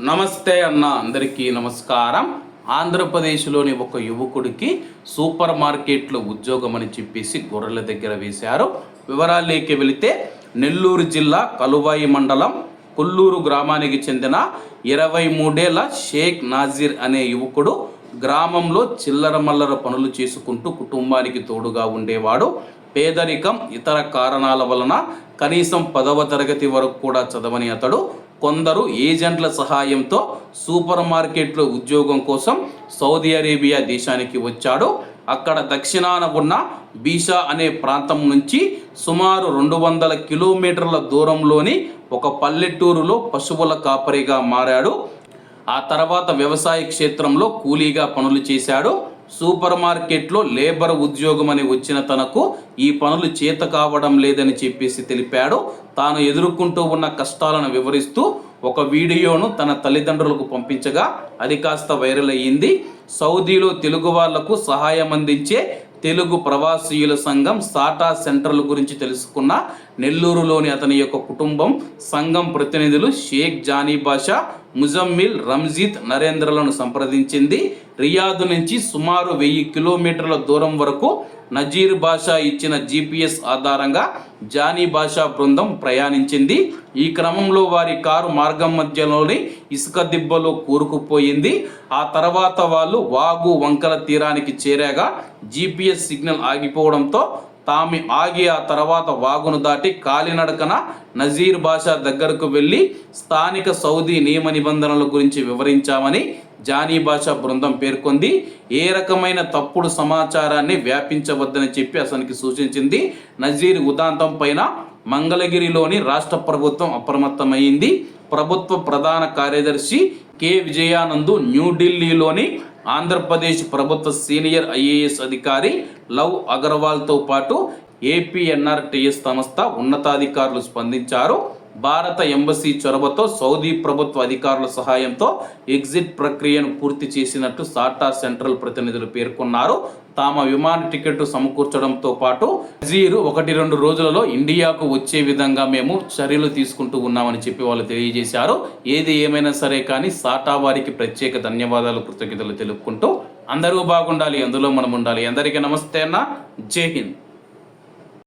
నమస్తే అన్న అందరికీ నమస్కారం. ఆంధ్రప్రదేశ్లోని ఒక యువకుడికి సూపర్ మార్కెట్లో ఉద్యోగం అని చెప్పేసి గొర్రెల దగ్గర వేశారు. వివరాల్లోకి వెళితే నెల్లూరు జిల్లా కలువాయి మండలం కొల్లూరు గ్రామానికి చెందిన ఇరవై మూడేళ్ళ షేక్ నాజీర్ అనే యువకుడు గ్రామంలో చిల్లర మల్లర పనులు చేసుకుంటూ కుటుంబానికి తోడుగా ఉండేవాడు. పేదరికం ఇతర కారణాల వలన కనీసం పదవ తరగతి వరకు కూడా చదవని అతడు కొందరు ఏజెంట్ల సహాయంతో సూపర్ మార్కెట్లో ఉద్యోగం కోసం సౌదీ అరేబియా దేశానికి వచ్చాడు. అక్కడ దక్షిణాన ఉన్న బీషా అనే ప్రాంతం నుంచి సుమారు రెండు వందల కిలోమీటర్ల దూరంలోని ఒక పల్లెటూరులో పశువుల కాపరిగా మారాడు. ఆ తర్వాత వ్యవసాయ క్షేత్రంలో కూలీగా పనులు చేశాడు. సూపర్ మార్కెట్లో లేబర్ ఉద్యోగం అని వచ్చిన తనకు ఈ పనులు చేత కావడం లేదని చెప్పేసి తెలిపాడు. తాను ఎదుర్కొంటూ ఉన్న కష్టాలను వివరిస్తూ ఒక వీడియోను తన తల్లిదండ్రులకు పంపించగా అది కాస్త వైరల్ అయ్యింది. సౌదీలో తెలుగు వాళ్ళకు సహాయం అందించే తెలుగు ప్రవాసీయుల సంఘం సాటా సెంటర్ల గురించి తెలుసుకున్న నెల్లూరులోని అతని యొక్క కుటుంబం సంఘం ప్రతినిధులు షేక్ జానీ బాషా ముజమ్మిల్ రంజీత్ నరేంద్రలను సంప్రదించింది. రియాదు నుంచి సుమారు వెయ్యి కిలోమీటర్ల దూరం వరకు నజీర్ బాషా ఇచ్చిన జీపీఎస్ ఆధారంగా జానీ బాషా బృందం ప్రయాణించింది. ఈ క్రమంలో వారి కారు మార్గం మధ్యలోని ఇసుక దిబ్బలో కూరుకుపోయింది. ఆ తర్వాత వాళ్ళు వాగు వంకల తీరానికి చేరాగా జీపీఎస్ సిగ్నల్ ఆగిపోవడంతో తాము ఆగి ఆ తర్వాత వాగును దాటి కాలినడకన నజీర్ బాషా దగ్గరకు వెళ్ళి స్థానిక సౌదీ నియమ నిబంధనల గురించి వివరించామని జానీ భాషా బృందం పేర్కొంది. ఏ రకమైన తప్పుడు సమాచారాన్ని వ్యాపించవద్దని చెప్పి అతనికి సూచించింది. నజీర్ ఉదాంతం పైన మంగళగిరిలోని రాష్ట్ర ప్రభుత్వం అప్రమత్తమైంది ప్రభుత్వ ప్రధాన కార్యదర్శి కె. విజయానందు న్యూఢిల్లీలోని ఆంధ్రప్రదేశ్ ప్రభుత్వ సీనియర్ ఐఏఎస్ అధికారి లవ్ అగర్వాల్తో పాటు ఏపీఎన్ఆర్టీఎస్ సంస్థ ఉన్నతాధికారులు స్పందించారు. భారత ఎంబసీ చొరవతో సౌదీ ప్రభుత్వ అధికారుల సహాయంతో ఎగ్జిట్ ప్రక్రియను పూర్తి చేసినట్టు సాటా సెంట్రల్ ప్రతినిధులు పేర్కొన్నారు. తామ విమాన టికెట్ సమకూర్చడంతో పాటు జీరు ఒకటి రెండు రోజులలో ఇండియాకు వచ్చే విధంగా మేము చర్యలు తీసుకుంటూ ఉన్నామని చెప్పి వాళ్ళు తెలియజేశారు. ఏది ఏమైనా సరే కానీ సాటా వారికి ప్రత్యేక ధన్యవాదాలు కృతజ్ఞతలు తెలుపుకుంటూ అందరూ బాగుండాలి అందులో మనం ఉండాలి. అందరికీ నమస్తే అన్న. జై హింద్.